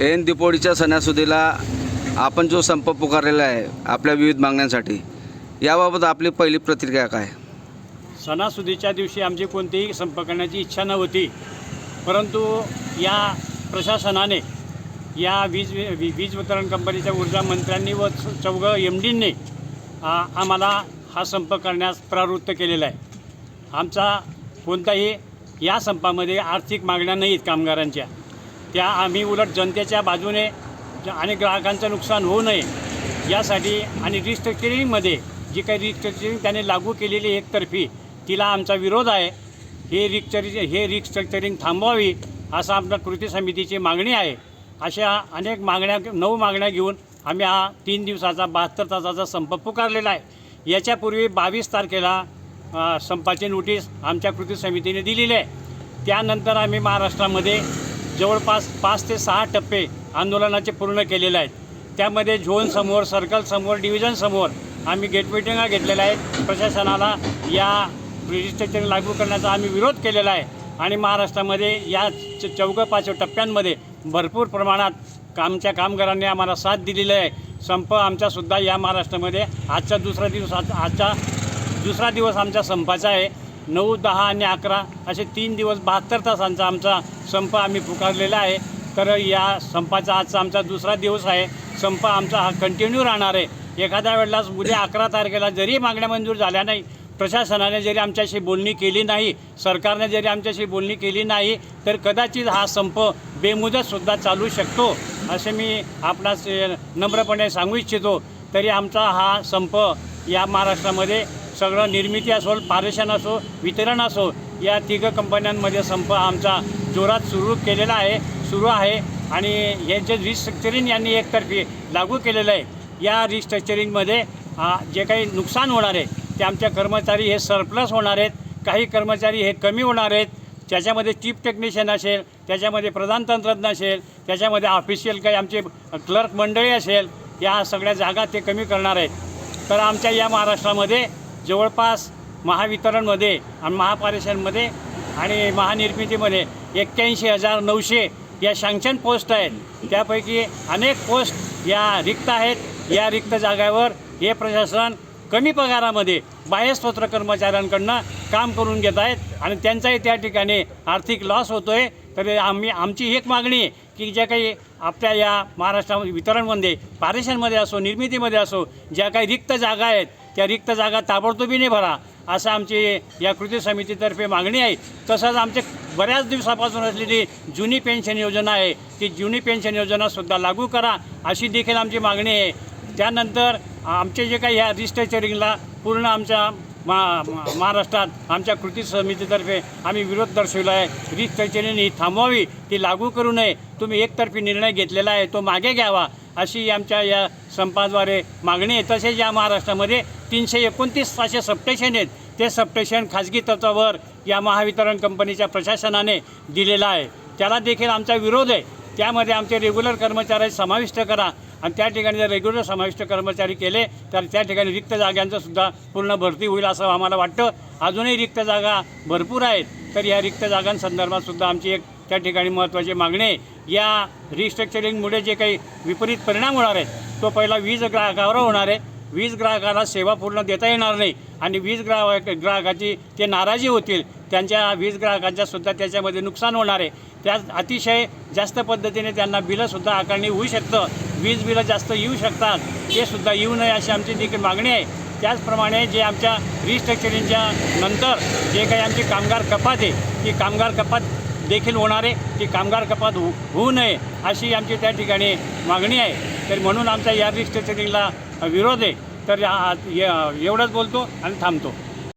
ऐन दिपोळीच्या सणासुदीला आपण जो संप पुकारलेला आहे आपल्या विविध मागण्यांसाठी याबाबत आपली पहिली प्रतिक्रिया काय? सणासुदीच्या दिवशी आमची कोणतीही संप करण्याची इच्छा नव्हती परंतु या प्रशासनाने या वीज वी- वीज वितरण कंपनीच्या ऊर्जा मंत्र्यांनी व चौघं एम डींनी आम्हाला हा संप करण्यास प्रवृत्त केलेला आहे. आमचा कोणताही या संपामध्ये आर्थिक मागण्या नाहीत कामगारांच्या. त्या आम्ही उलट जनतेच्या बाजूने आणि ग्राहकांचं नुकसान होऊ नये यासाठी आणि रिस्ट्रक्चरिंगमध्ये जी काही रिस्ट्रक्चरिंग त्याने लागू केलेली एकतर्फी तिला आमचा विरोध आहे. हे रिस्ट्रक्चरिंग हे रिस्ट्रक्चरिंग थांबवावी असं आमच्या कृती समितीची मागणी आहे. अशा अनेक मागण्या नऊ मागण्या घेऊन आम्ही हा तीन दिवसाचा बहात्तर तासाचा संप पुकारलेला आहे. याच्यापूर्वी बावीस तारखेला संपाची नोटीस आमच्या कृती समितीने दिलेली आहे. त्यानंतर आम्ही महाराष्ट्रामध्ये जवळपास पाच ते सहा टप्पे आंदोलनाचे पूर्ण केलेले आहेत. त्यामध्ये झोनसमोर सर्कलसमोर डिव्हिजनसमोर आम्ही गेट मिटिंगा घेतलेल्या आहेत. प्रशासनाला या रजिस्ट्रेशन लागू करण्याचा आम्ही विरोध केलेला आहे. आणि महाराष्ट्रामध्ये या च चौघ पाच टप्प्यांमध्ये भरपूर प्रमाणात आमच्या कामगारांनी आम्हाला साथ दिलेली आहे. संप आमचासुद्धा या महाराष्ट्रामध्ये आजचा दुसरा दिवस आज आजचा दुसरा दिवस आमच्या संपाचा आहे. नऊ दहा आणि अकरा असे तीन दिवस बहात्तर तासांचा आमचा संप आम्ही पुकारलेला आहे. तर या संपाचा आजचा आमचा दुसरा दिवस आहे. संप आमचा हा कंटिन्यू राहणार आहे. एखाद्या वेळेला उद्या अकरा तारखेला जरी मागण्या मंजूर झाल्या नाही प्रशासनाने जरी आमच्याशी बोलणी केली नाही सरकारने जरी आमच्याशी बोलणी केली नाही तर कदाचित हा संप बेमुदतसुद्धा चालू शकतो असे मी आपणास नम्रपणे सांगू इच्छितो. तरी आमचा हा संप या महाराष्ट्रामध्ये सगळं निर्मिती असो पारेषण असो वितरण असो या तिघ कंपन्यांमध्ये संप आमचा जोरात सुरू केलेला आहे सुरू आहे. आणि हे जे रिस्ट्रक्चरिंग यांनी एकतर्फी लागू केलेलं आहे. या रिस्ट्रक्चरिंगमध्ये जे काही नुकसान होणार आहे ते आमच्या कर्मचारी हे सरप्लस होणार आहेत. काही कर्मचारी हे कमी होणार आहेत. त्याच्यामध्ये चीफ टेक्निशियन असेल त्याच्यामध्ये प्रधान तंत्रज्ञ असेल त्याच्यामध्ये ऑफिशियल काही आमचे क्लर्क मंडळी असेल या सगळ्या जागा ते कमी करणार आहेत. तर आमच्या या महाराष्ट्रामध्ये जवळपास महावितरणमध्ये आणि महापारेषणमध्ये आणि महानिर्मितीमध्ये एक्क्याऐंशी हजार नऊशे या सँक्शन पोस्ट आहेत. त्यापैकी अनेक पोस्ट या रिक्त आहेत. या रिक्त जागावर हे प्रशासन कमी पगारामध्ये बाह्यस्तोत्र कर्मचाऱ्यांकडनं काम करून घेत आहेत आणि त्यांचाही त्या ठिकाणी आर्थिक लॉस होतो आहे तर आम्ही आमची एक मागणी आहे की ज्या काही आपल्या या महाराष्ट्रामध्ये वितरणमध्ये पारेषणमध्ये असो निर्मितीमध्ये असो ज्या काही रिक्त जागा आहेत त्या रिक्त जागा ताबडतोबीने भरा असं आमची या कृती समितीतर्फे मागणी आहे. तसंच आमचे बऱ्याच दिवसापासून असलेली जुनी पेन्शन योजना आहे ती जुनी पेन्शन योजनासुद्धा लागू करा अशी देखील आमची मागणी आहे. त्यानंतर आमचे जे काही ह्या रिस्ट्रक्चरिंगला पूर्ण आमच्या मा महाराष्ट्रात आमच्या कृती समितीतर्फे आम्ही विरोध दर्शविला आहे. रिस्ट्रक्चरिंग ही थांबवावी ती लागू करू नये. तुम्ही एकतर्फी निर्णय घेतलेला आहे तो मागे घ्यावा. अशी आमच्या या संपाद्वारे मागणी आहे. तसेच या महाराष्ट्रामध्ये तीनशे एकोणतीस असे सबस्टेशन आहेत. ते सबस्टेशन खाजगी तत्वावर या महावितरण कंपनीच्या प्रशासनाने दिलेलं आहे. त्याला देखील आमचा विरोध आहे. त्यामध्ये आमचे रेग्युलर कर्मचारी समाविष्ट करा आणि त्या ठिकाणी जर रेग्युलर समाविष्ट कर्मचारी केले तर त्या ठिकाणी रिक्त जागांचं सुद्धा पूर्ण भरती होईल असं आम्हाला वाटतं. अजूनही रिक्त जागा भरपूर आहेत. तर या रिक्त जागांसंदर्भात सुद्धा आमची एक त्या ठिकाणी महत्त्वाची मागणी आहे. या रिस्ट्रक्चरिंगमुळे जे काही विपरीत परिणाम होणार आहेत तो पहिला वीज ग्राहकावर होणार आहे. वीज ग्राहकाला सेवा पूर्ण देता येणार नाही आणि वीज ग्राहक ग्राहकाची ते नाराजी होतील त्यांच्या वीज ग्राहकांच्या सुद्धा त्याच्यामध्ये नुकसान होणार आहे. त्या अतिशय जास्त पद्धतीने त्यांना बिलंसुद्धा आकारणी होऊ शकतं. वीज बिलं जास्त येऊ शकतात ते सुद्धा येऊ नये अशी आमची देखील मागणी आहे. त्याचप्रमाणे जे आमच्या रिस्ट्रक्चरिंगच्या नंतर जे काही आमची कामगार कपात आहे ती कामगार कपात देखील होणार आहे ती कामगार कपात हो होऊ नये अशी आमची त्या ठिकाणी मागणी आहे. तर म्हणून आमचा या रिस्ट्रक्चरिंगला विरोध आहे. तर एवढंच बोलतो आणि थांबतो.